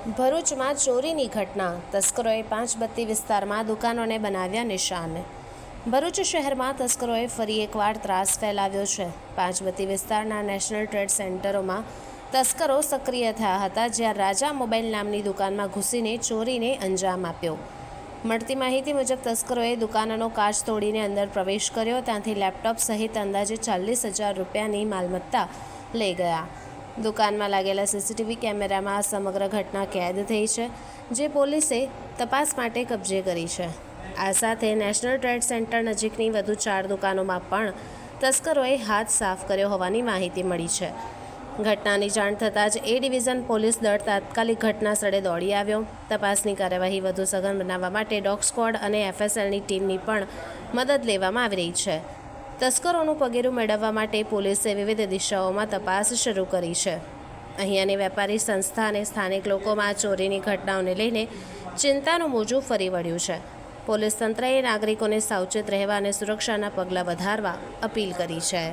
ભરૂચમાં ચોરીની ઘટના. તસ્કરોએ પાંચ બત્તી વિસ્તારમાં દુકાનોને બનાવ્યા નિશાન. ભરૂચ શહેરમાં તસ્કરોએ ફરી એકવાર ત્રાસ ફેલાવ્યો છે. પાંચ બત્તી વિસ્તારના નેશનલ ટ્રેડ સેન્ટરોમાં તસ્કરો સક્રિય થયા હતા, જ્યાં રાજા મોબાઈલ નામની દુકાનમાં ઘૂસીને ચોરીને અંજામ આપ્યો. મળતી માહિતી મુજબ, તસ્કરોએ દુકાનોનો કાચ તોડીને અંદર પ્રવેશ કર્યો, ત્યાંથી લેપટોપ સહિત અંદાજે ચાલીસ હજાર રૂપિયાની માલમત્તા લઈ ગયા. દુકાનમાં લાગેલા સીસીટીવી કેમેરામાં આ સમગ્ર ઘટના કેદ થઈ છે, જે પોલીસે તપાસ માટે કબજે કરી છે. આ સાથે નેશનલ ટ્રેડ સેન્ટર નજીકની વધુ ચાર દુકાનોમાં પણ તસ્કરોએ હાથ સાફ કર્યો હોવાની માહિતી મળી છે. ઘટનાની જાણ થતાં જ એ ડિવિઝન પોલીસ દળ તાત્કાલિક ઘટના સ્થળે દોડી આવ્યો. તપાસની કાર્યવાહી વધુ સઘન બનાવવા માટે ડોગ સ્ક્વોડ અને એફએસએલની ટીમની પણ મદદ લેવામાં આવી રહી છે. તસ્કરોનું પગેરું મેળવવા માટે પોલીસે વિવિધ દિશાઓમાં તપાસ શરૂ કરી છે. અહીંયાની વેપારી સંસ્થા અને સ્થાનિક લોકોમાં ચોરીની ઘટનાઓને લઈને ચિંતાનું મોજું ફરી વળ્યું છે. પોલીસ તંત્રએ નાગરિકોને સાવચેત રહેવા અને સુરક્ષાના પગલાં વધારવા અપીલ કરી છે.